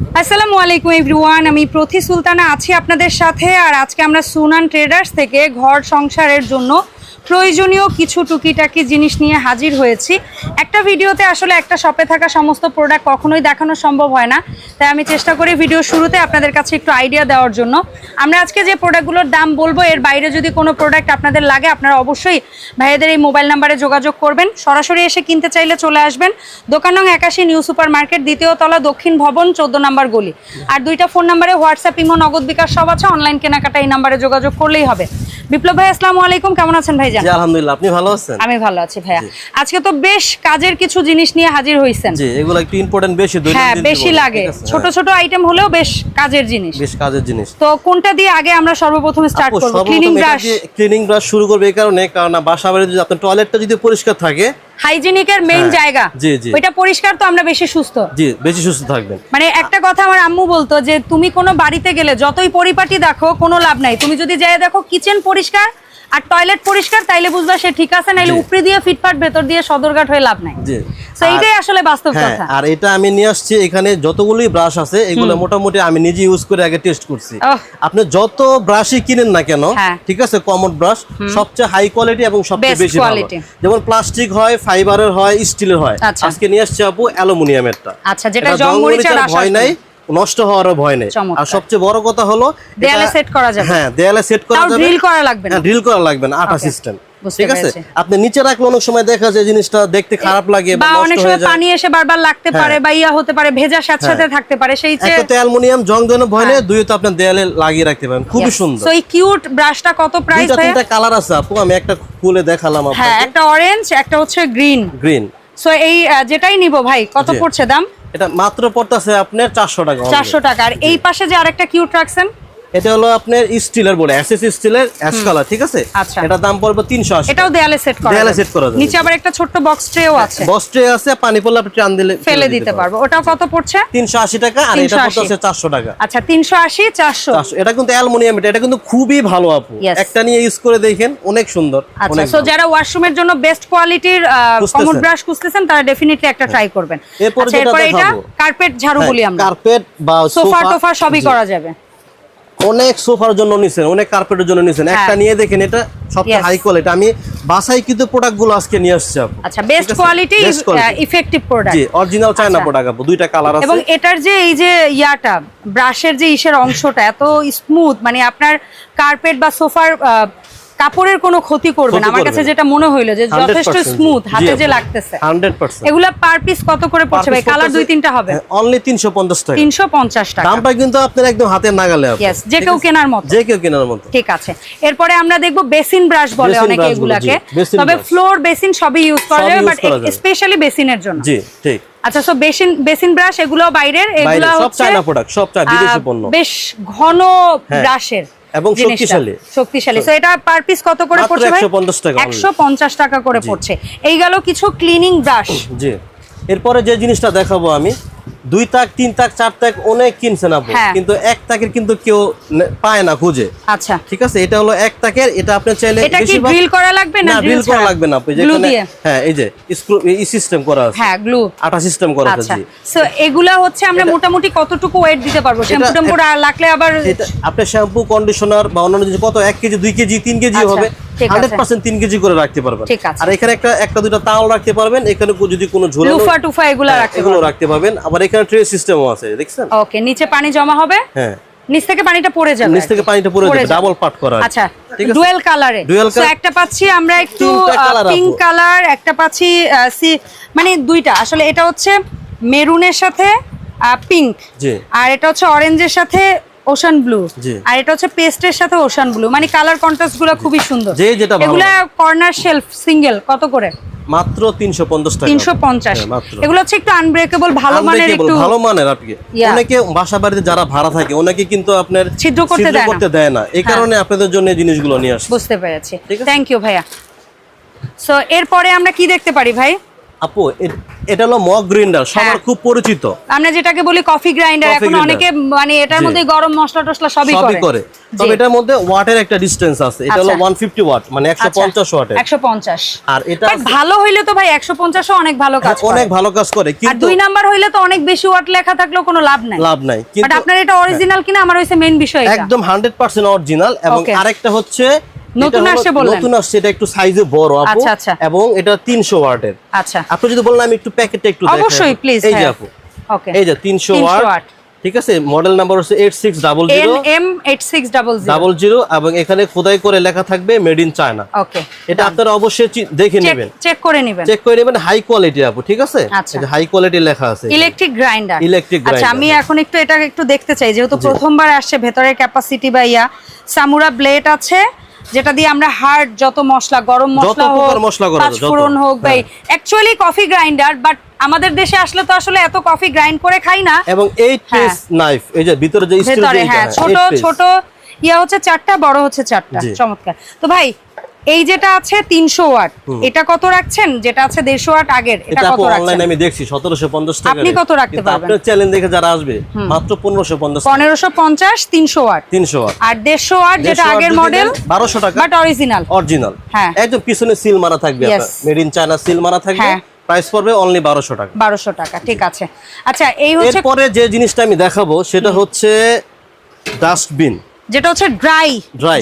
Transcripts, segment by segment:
আসসালামু আলাইকুম এভরিওয়ান, আমি প্রথী সুলতানা আছি আপনাদের সাথে, আর আজকে আমরা সুনান ট্রেডার্স থেকে ঘর সংসারের জন্য প্রয়োজনীয় কিছু টুকিটাকি জিনিস নিয়ে হাজির হয়েছি। একটা ভিডিওতে আসলে একটা শপে থাকা সমস্ত প্রোডাক্ট কখনোই দেখানো সম্ভব হয় না। তাই আমি চেষ্টা করি ভিডিও শুরুতে আপনাদের কাছে একটু আইডিয়া দেওয়ার জন্য। আমরা আজকে যে প্রোডাক্টগুলোর দাম বলব, এর বাইরে যদি কোনো প্রোডাক্ট আপনাদের লাগে, আপনারা অবশ্যই ভাইয়াদের এই মোবাইল নাম্বারে যোগাযোগ করবেন। সরাসরি এসে কিনতে চাইলে চলে আসবেন। দোকান নং একাশি নিউ সুপার মার্কেট দ্বিতীয় তলা দক্ষিণ ভবন, চোদ্দ নম্বর গলি। আর দুইটা ফোন নাম্বারে হোয়াটসঅ্যাপ ইমো নগদ বিকাশ সব আছে। অনলাইন কেনাকাটা এই নাম্বারে যোগাযোগ করলেই হবে। বিপ্লব ভাই আসসালামু আলাইকুম। কেমন আছেন ভাই জি আলহামদুলিল্লাহ আপনি ভালো আছেন? আমি ভালো আছি ভাইয়া। আজকে তো বেশ কাজের কিছু জিনিস নিয়ে হাজির হইছেন। জি এগুলো একটু ইম্পর্টেন্ট বেশি হ্যাঁ বেশি লাগে। ছোট হ্যাঁ, ছোট আইটেম হলেও বেশ কাজের জিনিস। বেশ কাজের জিনিস। তো কোনটা দিয়ে আগে আমরা সর্বপ্রথম স্টার্ট করব? ক্লিনিং ব্রাশ ক্লিনিং ব্রাশ শুরু করব এই কারণে কারণ বাসাবাড়িতে যদি আপনার টয়লেটটা যদি পরিষ্কার থাকে হাইজিনিকের মেইন হ্যাঁ, জায়গা। জি, জি। ওইটা পরিষ্কার তো আমরা বেশি সুস্থ। জি বেশি সুস্থ থাকবেন। মানে একটা কথা আমার আম্মু বলতো যে তুমি কোনো বাড়িতে গেলে যতই পরিপাটি দেখো কোনো লাভ নাই। তুমি যদি যাই দেখো কিচেন পরিষ্কার আর টয়লেট পরিষ্কার তাইলে বুঝবা সে ঠিক আছে নাইলে উপরে দিয়ে ফিটফাট ভেতর দিয়ে সদরঘাট হয়ে লাভ নাই। জি। তো এইটাই আসলে বাস্তব হ্যাঁ কথা। আর এটা আমি নিয়ে আসছি এখানে যতগুলোই ব্রাশ আছে এগুলো মোটামুটি আমি নিজে ইউজ করে আগে টেস্ট করছি। আপনি যত ব্রাশই কিনেন না কেন হ্যাঁ। ঠিক আছে কমন ব্রাশ সবচেয়ে হাই কোয়ালিটি এবং সবচেয়ে বেশি ভালো। যেমন প্লাস্টিক হয় ফাইবারের হয় স্টিলের হয়। আচ্ছা। আজকে নিয়ে আসছি আপু অ্যালুমিনিয়ামেরটা। আচ্ছা, যেটা জং মরিচের আশা করি। নাই। নষ্ট হওয়ারও ভয় নেই। আর সবচেয়ে বড় কথা হলো দেয়ালে set করা যাবে। হ্যাঁ দেয়ালে সেট করা যাবে। drill করা লাগবে না। হ্যাঁ ড্রিল করা লাগবে না আটা সিস্টেম ঠিক আছে? আপনি নিচে রাখলে অনেক সময় দেখা যায় জিনিসটা দেখতে খারাপ লাগে বা অনেক সময় হয়ে পানি এসে বারবার লাগতে পারে বা ইয়া হতে পারে ভেজা সাথে সাথে থাকতে পারে সেই যে একটা অ্যালুমিনিয়াম জং ধরে ভয় নেই দুই তো আপনার দেয়ালে লাগিয়ে রাখতে পারেন। খুবই সুন্দর। সো এই কিউট ব্রাশটা কত প্রাইস তিনটা কালার আছে আপু আমি একটা খুলে দেখালাম হ্যাঁ একটা অরেঞ্জ একটা হচ্ছে গ্রিন গ্রিন সো এই যেটাই নিব ভাই কত পড়ছে দাম? এটা মাত্র পড়তেছে আপনার চারশো টাকা। চারশো টাকা। আর এই পাশে যে আরেকটা কিউট রাখছেন? এটা হলো আপনার স্টিলের বলে এসএস স্টিলের অ্যাশ কালার ঠিক আছে? আচ্ছা। এটা দাম পড়বে তিনশো আশি এটাও দেয়ালে সেট করা দেয়ালে set করা নিচে আবার একটা ছোট্ট বক্স ট্রেও আছে। বস্ট্রে আছে পানি পড়লে আপনি টান দিলে ফেলে দিতে পারব। ওটা কত পড়ছে? তিনশো আশি টাকা আর এটা 380 পড়তেছে চারশো টাকা। আচ্ছা তিনশো আশি চারশো। চারশো। এটা কিন্তু অ্যালুমিনিয়াম এটা এটা কিন্তু খুবই ভালো আপু। একটা নিয়ে ইউজ করে দেখেন অনেক সুন্দর আচ্ছা অনেক সো যারা ওয়াশরুমের জন্য বেস্ট কোয়ালিটির। কমোড ব্রাশ খুঁজতেছেন তারা ডেফিনেটলি একটা ট্রাই করবেন। এরপরে আচ্ছা এটা। কার্পেট ঝাড়ু বলি আমরা। কার্পেট বা সোফা সোফা টোফা সবই করা যাবে। অনেক সোফার জন্য নিছেন অনেক কার্পেটের জন্য নিছেন। হ্যাঁ। একটা নিয়ে দেখেন এটা সবচেয়ে. হাই কোয়ালিটি আমি বাসায় কিন্তু প্রোডাক্টগুলো আজকে নিয়ে আসছি আচ্ছা বেস্ট কোয়ালিটি ইফেক্টিভ প্রোডাক্ট জি অরিজিনাল চায়না। প্রোডাক্ট আপু দুইটা কালার আছে। এবং এটার যে এই যে ইয়াটা ব্রাশের যে ইশের অংশটা এত স্মুথ মানে আপনার কার্পেট বা সোফার কাপড়ের কোনো ক্ষতি করবে না। আমার কাছে যেটা মনে হইল যে যথেষ্ট স্মুথ হাতে যে লাগতেছে। হান্ড্রেড পার্সেন্ট এগুলা পার পিস কত করে পড়ছে ভাই? কালার দুই তিনটা হবে। অনলি তিনশো পঞ্চাশ টাকা। তিনশো পঞ্চাশ টাকা। দামটা কিন্তু আপনার একদম হাতের নাগালে। Yes, যে কেউ কেনার মতো। যে কেউ কেনার মতো। ঠিক আছে। এরপরে আমরা দেখব বেসিন ব্রাশ বলে অনেকে এগুলাকে। তবে ফ্লোর বেসিন সবই ইউজ করা যাবে বাট স্পেশালি বেসিনের জন্য। জি ঠিক। আচ্ছা সো বেসিন বেসিন ব্রাশ এগুলো বাইরের বাইরে এগুলো সব চায়না প্রোডাক্ট সব চায় বিদেশি পণ্য। বেশ ঘন হ্যাঁ। ব্রাশের। এবং শক্তিশালী। শক্তিশালী। সো এটা পার পিস কত করে পড়ছে ভাই? 150 টাকা only। একশো পঞ্চাশ টাকা করে পড়ছে। এই গেল কিছু ক্লিনিং ব্রাশ জি। এরপরে যে জিনিসটা দেখাবো আমি দুই তাক তিন তাক চার তাক অনেক কিনছেন আপু হ্যাঁ। কিন্তু এক তাকের কিন্তু কেউ পায় না খুঁজে। আচ্ছা। ঠিক আছে? এটা হলো এক তাকের এটা আপনি চাইলে এটা কি ড্রিল করা লাগবে না ড্রিল করা লাগবে না আপু গ্লু যেখানে হ্যাঁ এই যে স্ক্রু এই সিস্টেম করা আছে। হ্যাঁ গ্লু। আটা সিস্টেম করা আছে আচ্ছা। জি। সো এগুলা হচ্ছে আমরা মোটামুটি কতটুকু ওয়েট দিতে পারব? শ্যাম্পু টেম্পু লাগলে আবার এটা আপনার শ্যাম্পু কন্ডিশনার বা অন্যান্য জিনিস কত? এক কেজি দুই কেজি তিন কেজি আচ্ছা, হবে। হান্ড্রেড পার্সেন্ট তিন কেজি করে রাখতে পারবেন। আর এখানে একটা একটা দুটো তাওয়াল রাখতে পারবেন। এখানে যদি কোনো ঝোলানো লুফা টুফা এগুলা হ্যাঁ, রাখতে এগুলো রাখতে পারবেন। আবার এখানে ট্রে সিস্টেমও আছে দেখছেন? ওকে নিচে পানি জমা হবে। হ্যাঁ। নিচ থেকে পানিটা পড়ে যাবে নিচ থেকে পানিটা পড়ে যাবে ডাবল করা আচ্ছা ঠিক ডুয়েল কালারে সো একটা পাচ্ছি আমরা একটু পিঙ্ক কালার একটা পাচ্ছি সি- মানে দুইটা। আসলে এটা হচ্ছে মেরুনের সাথে পিঙ্ক আর এটা হচ্ছে অরেঞ্জের সাথে ওশান ব্লু আর এটা হচ্ছে পেস্টের সাথে ওশান ব্লু মানে কালার কন্ট্রাস্টগুলো খুবই সুন্দর। যে যেটা এগুলা কর্নার শেলফ সিঙ্গেল কত করে? মাত্র তিনশো পঞ্চাশ টাকা। তিনশো পঞ্চাশ। হ্যাঁ, মাত্র। এগুলো হচ্ছে একটু আনব্রেকেবল ভালো মানের একটু ভালো মানের আপনি। অনেকে বাসা বাড়িতে যারা ভাড়া থাকে অনেকে কিন্তু আপনার ছিদ্র করতে দেয় না। করতে দেয় না। এই হ্যাঁ। কারণে আপনাদের জন্য জিনিসগুলো নিয়ে আসছে। বুঝতে পেরেছি। থ্যাংক ইউ ভাইয়া। সো এরপরে আমরা কি দেখতে পারি ভাই? আপু এটা হলো মগ গ্রিন্ডার সবার হ্যাঁ। খুব পরিচিত। আমরা যেটাকে বলি কফি গ্রাইন্ডার এখন অনেকে মানে এটার মধ্যে গরম মশলা টসলা সবই করে। করে। তবে এটার মধ্যে ওয়াটের একটা ডিস্টেন্স আছে। এটা হলো আচ্ছা। 150 ওয়াট মানে 150 ওয়াটের একশো পঞ্চাশ। আর এটা ভালো হইলে তো ভাই একশো পঞ্চাশও অনেক ভালো কাজ হ্যাঁ, অনেক ভালো কাজ করে আর কিন্তু দুই নাম্বার হইলে তো অনেক বেশি ওয়াট লেখা থাকলেও কোনো লাভ নাই। লাভ নাই কিন্তু আপনার এটা অরিজিনাল কিনা আমার হইছে মেইন বিষয় একদম 100% অরিজিনাল এবং আরেকটা হচ্ছে নতুন এটা আসছে বললেন। নতুন আসছে এটা একটু সাইজে বড় আপু। আচ্ছা, আচ্ছা। এবং এটা 300 ওয়াটের। আচ্ছা। আপনি যদি বলেন আমি একটু প্যাকেটটা একটু দেখাই অবশ্যই প্লিজ এই যে আপু। ওকে এই যে 300 300 ওয়াট। ঠিক আছে? মডেল নাম্বার হচ্ছে 8600 N M eight six double zero double zero এবং এখানে খোদাই করে লেখা থাকবে মেড ইন চায়না ওকে এটা আপনারা অবশ্যই দেখে নেবেন। চেক করে নেবেন। চেক করে নেবেন হাই কোয়ালিটি আপু ঠিক আছে? আচ্ছা। হাই কোয়ালিটি লেখা আছে ইলেকট্রিক গ্রাইন্ডার Electric আচ্ছা আমি হ্যাঁ। এখন একটু এটা একটু দেখতে চাই যেহেতু প্রথমবার আসছে ভেতরের ক্যাপাসিটি বা ইয়া। সামুরা ব্লেড আছে যেটা দিয়ে আমরা হার্ড যত মশলা গরম মশলা হোক পাঁচফোড়ন হোক ভাই। হ্যাঁ। অ্যাকচুয়ালি কফি গ্রাইন্ডার বাট আমাদের দেশে আসলে তো আসলে এত কফি গ্রাইন্ড করে খাই না। এবং এই হ্যাঁ। নাইফ এই যে ভিতরে যে স্টিল ভেতরে হ্যাঁ ছোট ছোট ইয়া হচ্ছে চারটা বড় হচ্ছে চারটা চমৎকার। তো ভাই এই যেটা আছে তিনশো ওয়াট এটা কত রাখছেন? যেটা আছে দেড়শো ওয়াট আগের এটা এটা কত রাখছেন? অনলাইনে আমি দেখছি 1750 টাকা আপনি কত রাখতে পারবেন? আপনার চ্যানেল দেখে যারা আসবে মাত্র 1550 পনেরোশো পঞ্চাশ তিনশো ওয়াট। 300 ওয়াট। আর দেড়শো ওয়াট যেটা আগের মডেল 1200 টাকা। বাট অরিজিনাল অরিজিনাল হ্যাঁ। একদম পিছনে সিল মারা থাকবে আপনার। মেড ইন চায়না সিল মারা থাকবে। হ্যাঁ। প্রাইস পড়বে অনলি 1200 টাকা। বারোশো টাকা ঠিক আছে। আচ্ছা এই হচ্ছে এরপরে যে জিনিসটা আমি দেখাবো সেটা হচ্ছে ডাস্টবিন যেটা হচ্ছে ড্রাই।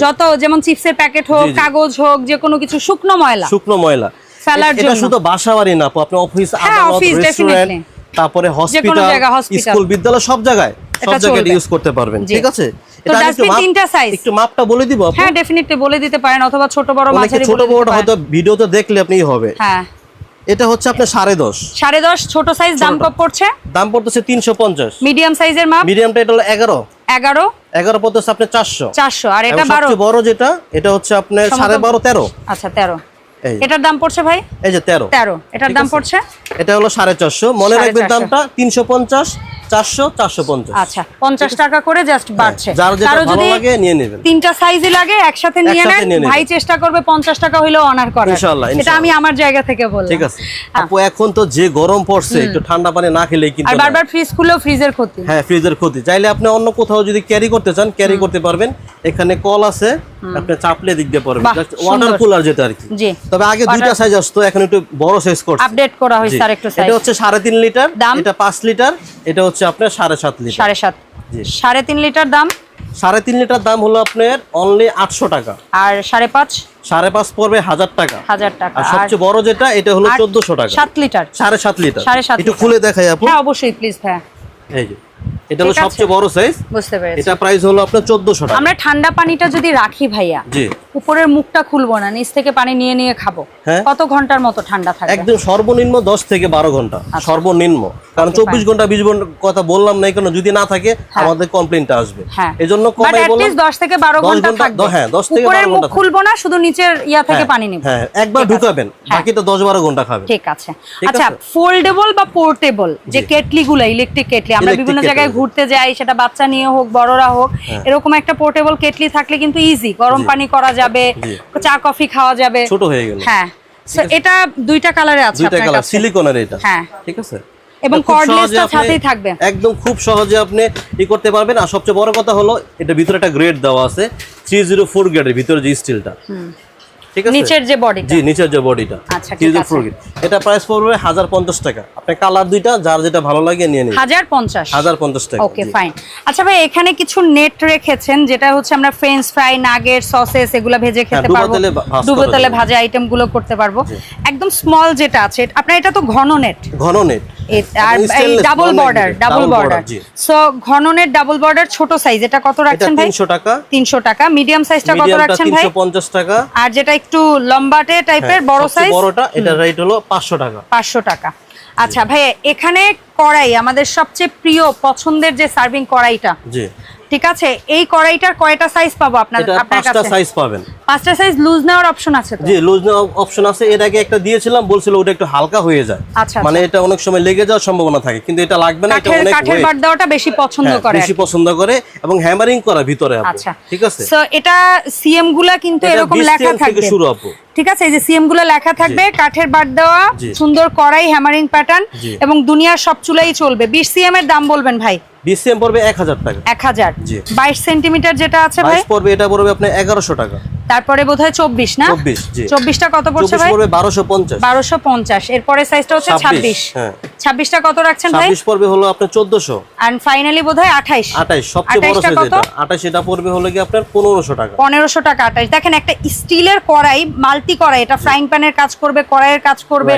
যত যেমন চিপসের প্যাকেট হোক। কাগজ হোক যে কোনো কিছু শুকনো ময়লা। শুকনো ময়লা। ফেলার এটা জন্য। শুধু বাসা বাড়ি না আপু, আপনি অফিস হ্যাঁ, আদালত রেস্টুরেন্ট তারপরে হসপিটাল। স্কুল বিদ্যালয় সব জায়গায় সব জায়গায় ইউজ করতে পারবেন। ঠিক আছে? তো আমি একটু তিনটা মাপটা বলে দিব হ্যাঁ ডেফিনেটলি বলে দিতে পারেন অথবা ছোট বড় অনেকে মাঝারি ছোট বড়টা হয়তো ভিডিওতে দেখলে আপনি হবে। হ্যাঁ। এটা হচ্ছে আপনার সাড়ে দশ। সাড়ে দশ ছোট সাইজ দাম। কত পড়ছে? দাম পড়তেছে তিনশো পঞ্চাশ। মিডিয়াম সাইজের মাপ? মিডিয়ামটা এটা হলো এগারো। এগারো? এগারো হচ্ছে আপনার চারশো। চারশো আর এটা বারো? বড় যেটা এটা হচ্ছে আপনার সাড়ে বারো তেরো। আচ্ছা তেরো। এটার দাম পড়ছে ভাই? এই যে তেরো। তেরো। এটার দাম পড়ছে? এটা হলো সাড়ে চারশো। মনে রাখবেন দামটা তিনশো পঞ্চাশ চারশো চারশো পঞ্চাশ। আচ্ছা পঞ্চাশ টাকা করে জাস্ট বাড়ছে। কারও যদি নিয়ে নেবেন। তিনটা সাইজই লাগে একসাথে নিয়ে নেন ভাই চেষ্টা করবে পঞ্চাশ টাকা হইলেও অনার করার। ইনশাআল্লাহ, এটা আমি আমার জায়গা থেকে বললাম। ঠিক আছে। হ্যাঁ। আপু এখন তো যে গরম পড়ছে একটু ঠান্ডা পানি না খেলে কিন্তু আর বারবার ফ্রিজ ফ্রিজের ক্ষতি। হ্যাঁ ফ্রিজের ক্ষতি। চাইলে আপনি অন্য কোথাও যদি ক্যারি করতে চান ক্যারি করতে পারবেন। এখানে কল আছে। আপনি চাপলে দিক দিয়ে পারবেন ওয়াটার কুলার যেটা আর কি। তবে আগে দুইটা সাইজ আসতো এখন একটু বড় সাইজ করছে। আপডেট করা হয়েছে আর একটু সাইজ এটা হচ্ছে সাড়ে তিন লিটার দাম? এটা পাঁচ লিটার এটা হচ্ছে আপনার সাড়ে সাত লিটার। সাড়ে সাত। জি। সাড়ে তিন লিটার দাম? সাড়ে তিন লিটার দাম হলো আপনার অনলি আটশো টাকা। আর সাড়ে পাঁচ? সাড়ে পাঁচ পড়বে হাজার টাকা। হাজার টাকা। আর সবচেয়ে বড় যেটা এটা হলো চোদ্দশো টাকা। সাত লিটার। সাড়ে সাত লিটার। সাড়ে সাত একটু খুলে দেখাই আপু। হ্যাঁ অবশ্যই প্লিজ ভাইয়া। এই যে। এটা হলো সবচেয়ে বড় সাইজ বুঝতে পেরেছি। এটা প্রাইস হলো আপনার চোদ্দশো টাকা। আমরা ঠান্ডা পানিটা যদি রাখি ভাইয়া জি। উপরের মুখটা খুলবো না নিচ থেকে পানি নিয়ে নিয়ে খাব। হ্যাঁ। কত ঘণ্টার মতো ঠান্ডা থাকবে? একদম সর্বনিম্ন দশ থেকে বারো ঘণ্টা সর্বনিম্ন। কারণ চব্বিশ ঘণ্টা বিশ ঘণ্টা কথা বললাম না কেন যদি না থাকে আমাদের কমপ্লেনটা আসবে। হ্যাঁ। এই জন্য 10 থেকে 12 দশ ঘণ্টা হ্যাঁ, দশ থেকে বারো মুখ ঘণ্টা খুলবো না শুধু নিচের ইয়া থেকে হ্যাঁ, পানি নিব। হ্যাঁ একবার ঢুকাবেন হ্যাঁ। বাকি তো দশ বারো ঘণ্টা খাবে ঠিক আছে। আচ্ছা? ফোল্ডেবল বা পোর্টেবল যে কেটলি গুলো ইলেকট্রিক কেটলি আমরা বিভিন্ন জায়গায় ঘুরতে যাই সেটা বাচ্চা নিয়ে হোক বড়রা হোক এরকম একটা পোর্টেবল কেটলি থাকলে কিন্তু ইজি গরম পানি করা যাবে চা কফি খাওয়া যাবে। ছোট হয়ে গেল। হ্যাঁ। এটা দুইটা কালারে আছে দুইটা কালার সিলিকনের এটা। হ্যাঁ। ঠিক আছে? এবং এটা খুব cordless সহজে টা আপনি- সাথেই থাকবে। একদম খুব সহজে আপনি ই করতে পারবেন। আর সবচেয়ে বড় কথা হলো এটা ভিতরে একটা গ্রেড দেওয়া আছে থ্রি জিরো ফোর গ্রেডের ভিতরে যে স্টিলটা ঠিক আছে? নিচের যে বডিটা জি নিচের যে বডিটা আচ্ছা, এটা প্রাইস পড়বে টাকা। আপনি কালার দুইটা যার যেটা ভালো লাগে নিয়ে নিন। টাকা ওকে ফাইন আচ্ছা ভাই এখানে কিছু নেট রেখেছেন যেটা হচ্ছে আমরা ফ্রেঞ্চ ফ্রাই নাগেট সসেস এগুলো ভেজে খেতে পারব। ডুবো তেলে ভাজা আইটেমগুলো করতে পারব। একদম স্মল যেটা আছে আপনার এটা তো ঘন নেট ঘন নেট আর double border double border so ঘন নেট ডাবল বর্ডার ছোট সাইজ এটা কত রাখছেন ভাই? টাকা। তিনশো টাকা। মিডিয়াম সাইজটা কত রাখছেন ভাই? টাকা। আর যেটা একটু লম্বাটে টাইপের হ্যাঁ, বড় সাইজ বড়টা এটা রেট হলো পাঁচশো টাকা। পাঁচশো টাকা। আচ্ছা ভাই এখানে কড়াই আমাদের সবচেয়ে প্রিয় পছন্দের যে সার্ভিং কড়াইটা। জি। ঠিক আছে? এই কড়াইটার কয়টা সাইজ পাবো আপনার আপনার পাঁচটা কাছে? সাইজ পাবেন। পাঁচটা সাইজ লুজ নেওয়ার অপশন আছে জি লুজ অপশন আছে। এর আগে একটা দিয়েছিলাম বলছিল ওটা একটু হালকা হয়ে যায়। আচ্ছা, মানে এটা অনেক সময় লেগে যাওয়ার সম্ভাবনা থাকে কিন্তু এটা লাগবে না এটা কাঠের অনেক কাঠের। বাট দেওয়াটা বেশি পছন্দ হ্যাঁ, করে বেশি পছন্দ করে এবং হ্যামারিং করা ভিতরে আচ্ছা। ঠিক আছে? সো এটা সিএমগুলা কিন্তু এরকম লেখা থাকবে। শুরু আপু। ঠিক আছে এই যে সিএমগুলো লেখা থাকবে কাঠের বাট দেওয়া সুন্দর কড়াই হ্যামারিং প্যাটার্ন এবং দুনিয়ার সব চুলাই চলবে। বিশ সিএম এর দাম বলবেন ভাই? ডিসিএম পড়বে এক হাজার টাকা। এক হাজার। জি। বাইশ সেন্টিমিটার যেটা আছে ভাই? বাইশ পড়বে এটা পড়বে আপনার এগারোশো টাকা। তারপরে বোধহয় চব্বিশ না? চব্বিশ জি। চব্বিশটা কত পড়ছে ভাই? পড়বে বারোশো পঞ্চাশ। বারোশো পঞ্চাশ। এরপরে সাইজটা হচ্ছে ছাব্বিশ। হ্যাঁ। ছাব্বিশটা কত রাখছেন ভাই? ছাব্বিশ পড়বে হলো আপনার চোদ্দশো। আর ফাইনালি বোধ হয় আঠাইশ। আঠাইশ সবচেয়ে বড় সাইজ এটা। আঠাইশ এটা পড়বে হলো কি আপনার পনেরোশো টাকা। পনেরোশো টাকা আঠাশ দেখেন একটা স্টিলের কড়াই মাল্টি কড়াই এটা ফ্রাইং প্যানের কাজ করবে কড়াইয়ের কাজ করবে।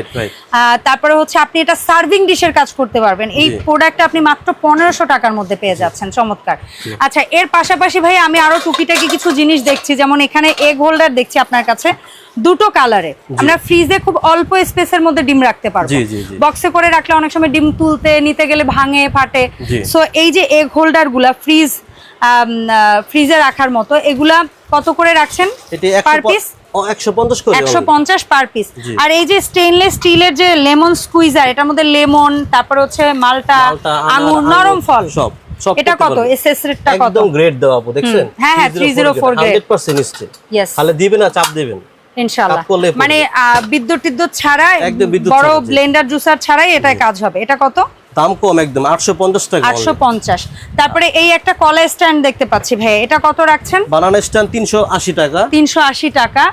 তারপরে হচ্ছে আপনি এটা সার্ভিং ডিশের কাজ করতে পারবেন। এই জি। প্রোডাক্টটা আপনি মাত্র পনেরোশো টাকার মধ্যে পেয়ে যাচ্ছেন। চমৎকার। আচ্ছা এর পাশাপাশি ভাই আমি আরও টুকিটাকি কিছু জিনিস দেখছি। যেমন এখানে এগ হোল্ডার দেখছি আপনার কাছে। দুটো কালারে আমরা ফ্রিজে খুব অল্প স্পেসের মধ্যে ডিম রাখতে পারব। বক্সে করে রাখলে অনেক সময় ডিম তুলতে নিতে গেলে ভাঙে ফাটে। সো এই যে এগ হোল্ডারগুলা ফ্রিজ ফ্রিজে রাখার মতো এগুলা কত করে রাখছেন? পার পিস পার আর এই যে স্টেনলেস স্টিলের যে লেমন স্কুইজার এটার মধ্যে লেমন তারপর হচ্ছে মালটা আঙুর নরম ফল। সব, এটা কত? এসএস রেটটা কত? একদম গ্রেড দেওয়া আপু দেখছেন? হ্যাঁ, হ্যাঁ, 304 grade। 100% স্টিল ইয়েস তাহলে দিবেন না চাপ দিবেন। ইনশাআল্লাহ। মানে আহ, বিদ্যুৎ টিদ্যুৎ ছাড়া একদম বড় ব্লেন্ডার জুসার ছাড়াই এটাই কাজ হবে। এটা কত? দাম কম একদম আটশো পঞ্চাশ টাকা আটশো পঞ্চাশ। তারপরে এই একটা কলা স্ট্যান্ড দেখতে পাচ্ছি ভাই এটা কত রাখছেন? বানানো স্ট্যান্ড তিনশো আশি টাকা। তিনশো আশি টাকা।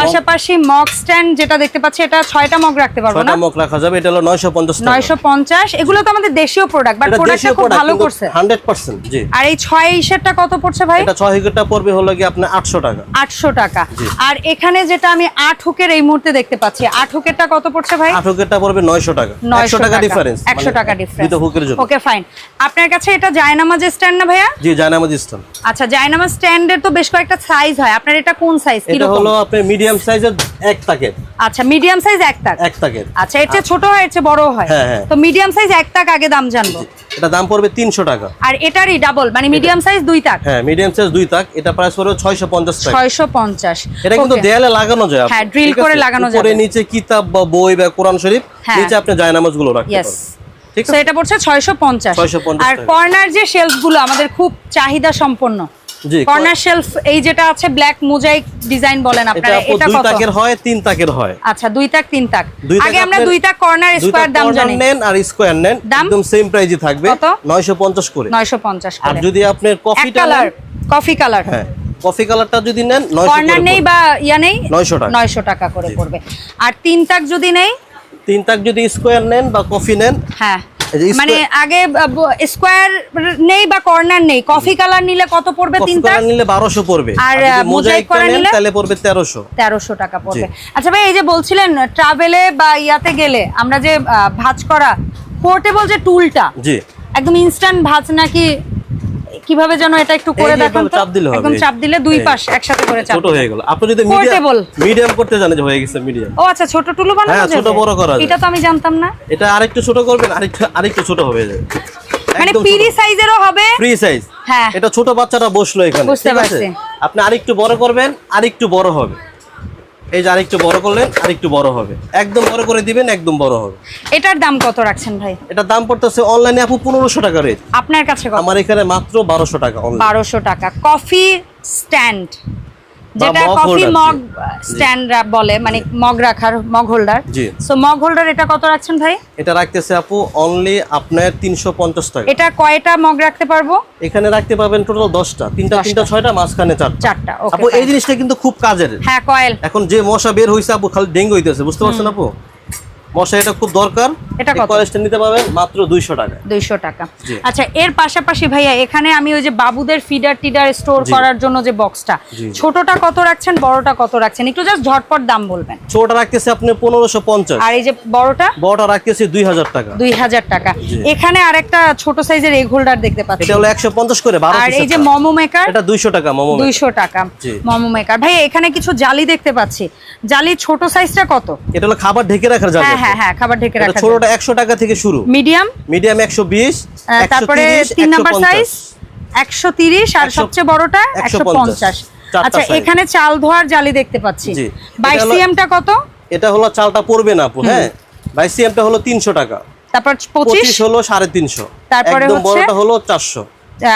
পাশাপাশি মগ স্ট্যান্ড যেটা দেখতে পাচ্ছি এটা ছয়টা মগ রাখতে পারব না? ছয়টা মুখ রাখা যাবে এটা হলো নয়শো পঞ্চাশ টাকা। নয়শো পঞ্চাশ। এগুলো তো আমাদের দেশীয় প্রোডাক্ট বাট প্রোডাক্টটা খুব ভালো করছে। হান্ড্রেড পার্সেন্ট জি। আর এই ছয় ইসেরটা কত পড়ছে ভাই? এটা ছয় হিকেটটা পড়বে হলো কি আপনার আটশো টাকা। আটশো টাকা। আর এখানে যেটা আমি আট হুকের এই মুহূর্তে দেখতে পাচ্ছি আট হুকেরটা কত পড়ছে ভাই? আট হিকেটটা পড়বে নয়শো টাকা। নয়শো একশো টাকা। ডিফারেন্স একশো টাকা ডিফারেন্স দুটো হুকের জন্য। ওকে ফাইন আপনার কাছে এটা জায়নামাজ স্ট্যান্ড না ভাইয়া? জি জানামাজ স্ট্যান্ড আচ্ছা জায়নামাজ স্ট্যান্ডের তো বেশ কয়েকটা সাইজ হয়। আপনার এটা কোন সাইজ এটা হলো আপনার মিডিয়াম সাইজের এক তাকের। আচ্ছা মিডিয়াম সাইজ এক তাক? এক তাকের। আচ্ছা এর চেয়ে ছোট হয় এর চেয়ে বড় হয়? হ্যাঁ। তো মিডিয়াম সাইজ এক তাক আগে দাম জানব। এটা দাম পড়বে তিনশো টাকা। আর এটারই ডাবল মানে মিডিয়াম সাইজ দুই তাক? হ্যাঁ মিডিয়াম সাইজ দুই তাক। এটা প্রাইস পড়বে ছয়শো পঞ্চাশ টাকা। ছয়শো পঞ্চাশ। এটা কিন্তু দেয়ালে লাগানো যায় হ্যাঁ, drill করে? লাগানো উপরে যাবে। নিচে কিতাব বা বই বা কোরআন শরীফ। নিচে আপনি জায়নামাজগুলো রাখতে ঠিক তো এটা পড়ছে ছয়শো পঞ্চাশ। 650 আর কর্নার যে শেলফগুলো আমাদের খুব চাহিদা সম্পন্ন। জি কর্নার শেলফ এই যেটা আছে ব্ল্যাক মোজাইক ডিজাইন বলেন আপনারা আপু এটা কত? তাকের হয় তিন তাকের হয়। আচ্ছা দুই তাক তিন তাক। আগে আমরা দুই তাক কর্নার স্কোয়ার দাম জানি। নেন আর স্কোয়ার নেন একদম সেম প্রাইজই থাকবে কত? 950 করে। নয়শো পঞ্চাশ আর যদি আপনি কফিটা কালার কফি কালার হ্যাঁ কফি কালারটা যদি নেন 900 কর্নার নেই বা ইয়া নেই 900 টাকা। নয়শো টাকা করে পড়বে। আর তিন তাক যদি নেই তিন তাক যদি স্কোয়ার নেন বা কফি নেন হ্যাঁ। মানে আগে স্কোয়ার নেই বা কর্নার নেই? কফি কালার নিলে কত পড়বে তিন তাক? নিলে 1200 পড়বে। আর, মোজাইক করা নিলে? তাহলে পড়বে 1300 তেরোশো টাকা পড়বে। আচ্ছা ভাই এই যে বলছিলেন ট্রাভেলে বা ইয়াতে গেলে আমরা যে ভাঁজ করা পোর্টেবল যে টুলটা জি। একদম ইনস্ট্যান্ট ভাঁজ নাকি কীভাবে যেন এটা একটু করে দেখুন তো চাপ দিলে হবে, একদম চাপ দিলে দুই পাশ একসাথে করে চাপ ছোট হয়ে গেল। আপনি যদি। মিডিয়াম মিডিয়াম করতে জানেন যে হয়ে গেছে মিডিয়াম ও আচ্ছা ছোট টুলু বানানো হ্যাঁ, ছোট বড় করা। এটা তো আমি জানতাম না। এটা আরেকটু ছোট করবেন আরেকটু আরেকটু ছোট হবে যাবে মানে পিরি সাইজেরও হবে? ফ্রি সাইজ হ্যাঁ। এটা ছোট বাচ্চাটা বসল এখানে বুঝতে পারছেন? পারছি। আপনি আরেকটু বড় করবেন আরেকটু বড় হবে। এই যে আরেকটু বড় করলেন আরেকটু বড় হবে। একদম বড় করে দিবেন একদম বড় হবে। এটার দাম কত রাখছেন ভাই? এটার দাম পড়তেছে অনলাইনে আপু পনেরোশো টাকা রেট আপনার কাছে আমার এখানে মাত্র বারোশো টাকা অনলাইন বারোশো টাকা। কফি স্ট্যান্ড যেটা কফি মগ স্ট্যান্ড বলে মানে মগ রাখার মগ হোল্ডার জি। সো মগ হোল্ডার এটা কত রাখছেন ভাই? এটা রাখতেছে আপু অনলি আপনার তিনশো পঞ্চাশ টাকা। এটা কয়টা মগ রাখতে পারব? এখানে রাখতে পারবেন টোটাল দশটা। তিনটা দশটা। তিনটা ছয়টা মাঝখানে চারটা। চারটা আপু এই জিনিসটা কিন্তু খুব কাজের। হ্যাঁ কয়েল। এখন যে মশা বের হয়েছে আপু খালি ডেঙ্গু হইতেছে বুঝতে পারছেন আপু? মশা এটা খুব দরকার। এটা কত? কলেজটা নিতে পারবেন মাত্র দুইশো টাকা। দুইশো টাকা। আচ্ছা এর পাশাপাশি ভাইয়া এখানে আমি ওই যে বাবুদের ফিডার টিডার স্টোর করার জন্য যে বক্সটা জি, জি। ছোটটা কত রাখছেন বড়টা কত রাখছেন? একটু জাস্ট ঝটপট দাম বলবেন। ছোটটা রাখতেছে আপনি পনেরোশো পঞ্চাশ। আর এই যে বড়টা? বড়টা রাখতেছে দুই হাজার টাকা। দুই হাজার টাকা। এখানে আরেকটা ছোট সাইজের এগ হোল্ডার দেখতে পাচ্ছি। এটা হলো একশো পঞ্চাশ করে আর এই যে। মোমো মেকার এটা টাকা মোমো টাকা। মোমো মেকার ভাই এখানে কিছু জালি দেখতে পাচ্ছি। জালি ছোট সাইজটা কত? এটা হলো খাবার ঢেকে রাখার হ্যাঁ হ্যাঁ হ্যাঁ খাবার ঢেকে ছোটটা একশো টাকা থেকে শুরু। মিডিয়াম। মিডিয়াম একশো বিশ তারপরে তিন নাম্বার সাইজ একশো তিরিশ আর সবচেয়ে বড়টা একশো 150 পঞ্চাশ। আচ্ছা এখানে চাল ধোয়ার জালি দেখতে পাচ্ছি। জি। বাইশ এটা হলো- সিএমটা কত? এটা হলো চালটা পড়বে না আপু হ্যাঁ? বাইশ সিএমটা হলো তিনশো টাকা। তারপর পঁচিশ? পঁচিশ হলো সাড়ে তিনশো। তারপরে একদম হচ্ছে? বড়টা হলো চারশো।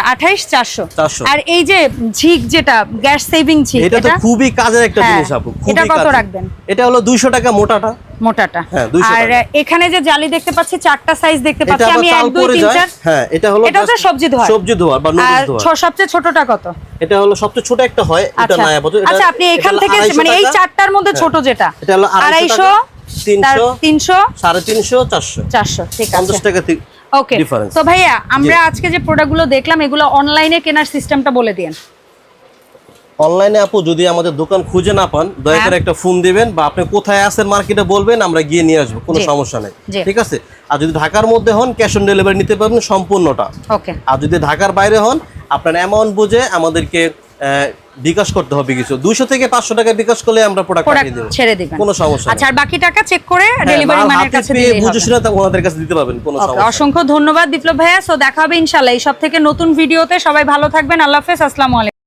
আঠাইশ চারশো। 400 আর এই যে ঝিক যেটা গ্যাস সেভিং ঝিক এটা তো খুবই কাজের একটা। জিনিস আপু এটা কত রাখবেন? এটা হলো দুইশো টাকা মোটাটা। মোটাটা। 200 আর এখানে যে জালি দেখতে পাচ্ছি চারটা সাইজ দেখতে পাচ্ছি আমি এক চাল দুই পরে তিন যায়। চার। হ্যাঁ এটা হলো এটা হচ্ছে সবজি ধোয়া সবজি ধোয়ার বা নুডলস ধোয়ার। ছ- সবচেয়ে ছোটটা কত? এটা হলো সবচেয়ে ছোট একটা হয় এটা আচ্ছা। নাই আচ্ছা আপনি এখান থেকে মানে এই চারটার মধ্যে হ্যাঁ। ছোট যেটা। এটা হলো আড়াইশো আড়াইশো তিনশো তিনশো সাড়ে তিনশো চারশো। চারশো ঠিক পঞ্চাশ আছে টাকা ওকে তো ভাইয়া আমরা আজকে যে প্রোডাক্টগুলো দেখলাম এগুলো অনলাইনে কেনার সিস্টেমটা বলে দিন অনলাইনে আপু যদি আমাদের দোকান খুঁজে না পান দয়া করে হ্যাঁ। একটা ফোন দিবেন বা আপনি কোথায় আছেন মার্কেটে বলবেন আমরা গিয়ে নিয়ে আসব কোনো সমস্যা নেই। ঠিক আছে? আর যদি ঢাকার মধ্যে হন ক্যাশ অন ডেলিভারি নিতে পারবেন সম্পূর্ণটা। আর যদি ঢাকার বাইরে হন আপনার অ্যামাউন্ট বুঝে আমাদেরকে বিকাশ করতে হবে কিছু। দুশো থেকে পাঁচশো টাকা বিকাশ করলে আমরা প্রোডাক্ট পাঠিয়ে দেব। ছেড়ে দিবেন। কোনো সমস্যা আচ্ছা আর বাকি টাকা চেক করে ডেলিভারি ম্যানের কাছে দিয়ে দিবেন তা ওনাদের কাছে দিতে পারবেন কোনো সমস্যা। অসংখ্য ধন্যবাদ বিপ্লব ভাইয়া। সো দেখা হবে ইনশাল্লাহ। এই সব থেকে নতুন ভিডিওতে সবাই ভালো থাকবেন। আল্লাহ হাফেজ। আসসালামু আলাইকুম।